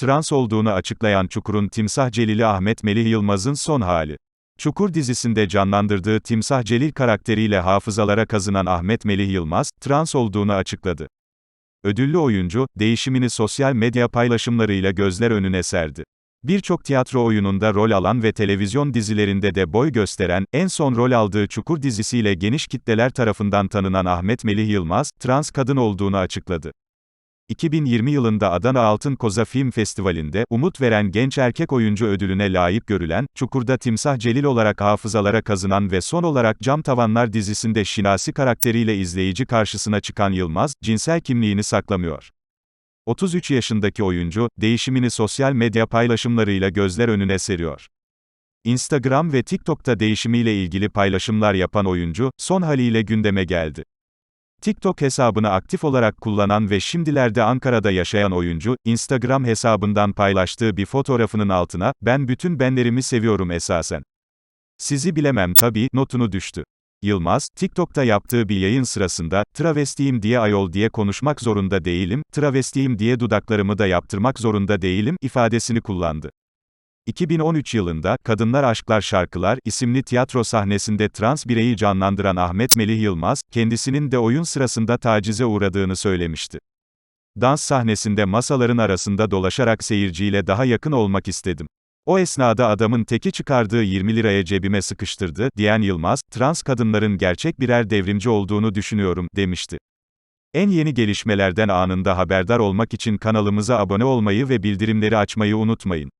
trans olduğunu açıklayan Çukur'un Timsah Celil'i Ahmet Melih Yılmaz'ın son hali. Çukur dizisinde canlandırdığı Timsah Celil karakteriyle hafızalara kazınan Ahmet Melih Yılmaz, trans olduğunu açıkladı. Ödüllü oyuncu, değişimini sosyal medya paylaşımlarıyla gözler önüne serdi. Birçok tiyatro oyununda rol alan ve televizyon dizilerinde de boy gösteren, en son rol aldığı Çukur dizisiyle geniş kitleler tarafından tanınan Ahmet Melih Yılmaz, trans kadın olduğunu açıkladı. 2020 yılında Adana Altın Koza Film Festivali'nde, umut veren genç erkek oyuncu ödülüne layık görülen, Çukur'da Timsah Celil olarak hafızalara kazınan ve son olarak Cam Tavanlar dizisinde Şinasi karakteriyle izleyici karşısına çıkan Yılmaz, cinsel kimliğini saklamıyor. 33 yaşındaki oyuncu, değişimini sosyal medya paylaşımlarıyla gözler önüne seriyor. Instagram ve TikTok'ta değişimiyle ilgili paylaşımlar yapan oyuncu, son haliyle gündeme geldi. TikTok hesabını aktif olarak kullanan ve şimdilerde Ankara'da yaşayan oyuncu, Instagram hesabından paylaştığı bir fotoğrafının altına, ben bütün benlerimi seviyorum esasen. Sizi bilemem tabii, notunu düştü. Yılmaz, TikTok'ta yaptığı bir yayın sırasında, travestiyim diye ayol diye konuşmak zorunda değilim, travestiyim diye dudaklarımı da yaptırmak zorunda değilim, ifadesini kullandı. 2013 yılında, Kadınlar Aşklar Şarkılar isimli tiyatro sahnesinde trans bireyi canlandıran Ahmet Melih Yılmaz, kendisinin de oyun sırasında tacize uğradığını söylemişti. Dans sahnesinde masaların arasında dolaşarak seyirciyle daha yakın olmak istedim. O esnada adamın teki çıkardığı 20 liraya cebime sıkıştırdı, diyen Yılmaz, trans kadınların gerçek birer devrimci olduğunu düşünüyorum, demişti. En yeni gelişmelerden anında haberdar olmak için kanalımıza abone olmayı ve bildirimleri açmayı unutmayın.